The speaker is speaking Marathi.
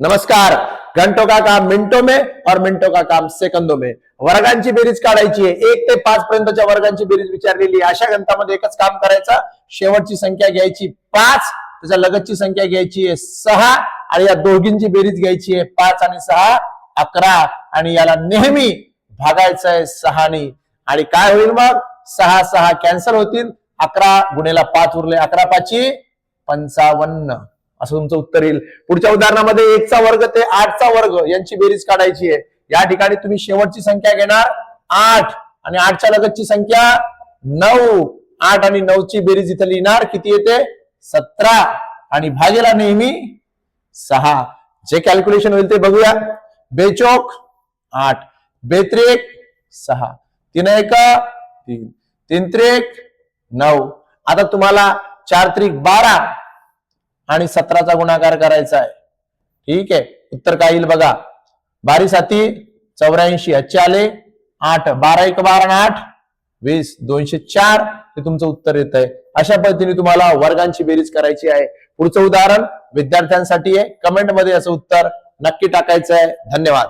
नमस्कार. घंटो का काम मिनिटो में और मिनिटो का काम सेकंदो में. वर्गांची बेरीज काढायची आहे. एक ते पाच पर्यंतच्या वर्गांची बेरीज विचारलेली अशा घंटामध्ये एकच काम करायचं. शेवटची संख्या घ्यायची पाच. त्याच्या लगतची संख्या घ्यायची आहे सहा. आणि या दोघींची बेरीज घ्यायची आहे पाच आणि सहा. अकरा. आणि याला नेहमी भागायचं आहे सहानी आणि काय होईल मग? सहा सहा कॅन्सल होतील. अकरा गुणेला पाच उरले. अकरा पाची पंचावन्न. असं तुमचं उत्तर येईल. पुढच्या उदाहरणामध्ये एकचा वर्ग ते आठचा वर्ग यांची बेरीज काढायची आहे. या ठिकाणी तुम्ही शेवटची संख्या घेणार. आठ. आणि आठच्या लगतची संख्या नऊ. आठ आणि नऊची बेरीज इथं लिहिणार. किती येते? सतरा. आणि भागेला नेहमी सहा. जे कॅल्क्युलेशन होईल ते बघूया. बेचोक आठ. बेत्रेक सहा. तीन एक तीन. तीन त्रेक नऊ. आता तुम्हाला चार त्रिक बारा. आणि सतराचा गुणाकार करायचा आहे. ठीक आहे? उत्तर काय येईल बघा. बारी साती चौऱ्याऐंशी अच्छे आले आठ बारा एक बारा आठ वीस दोनशे चार हे तुमचं उत्तर येत आहे. अशा पद्धतीने तुम्हाला वर्गांची बेरीज करायची आहे. पुढचं उदाहरण विद्यार्थ्यांसाठी आहे. कमेंटमध्ये असं उत्तर नक्की टाकायचं आहे. धन्यवाद.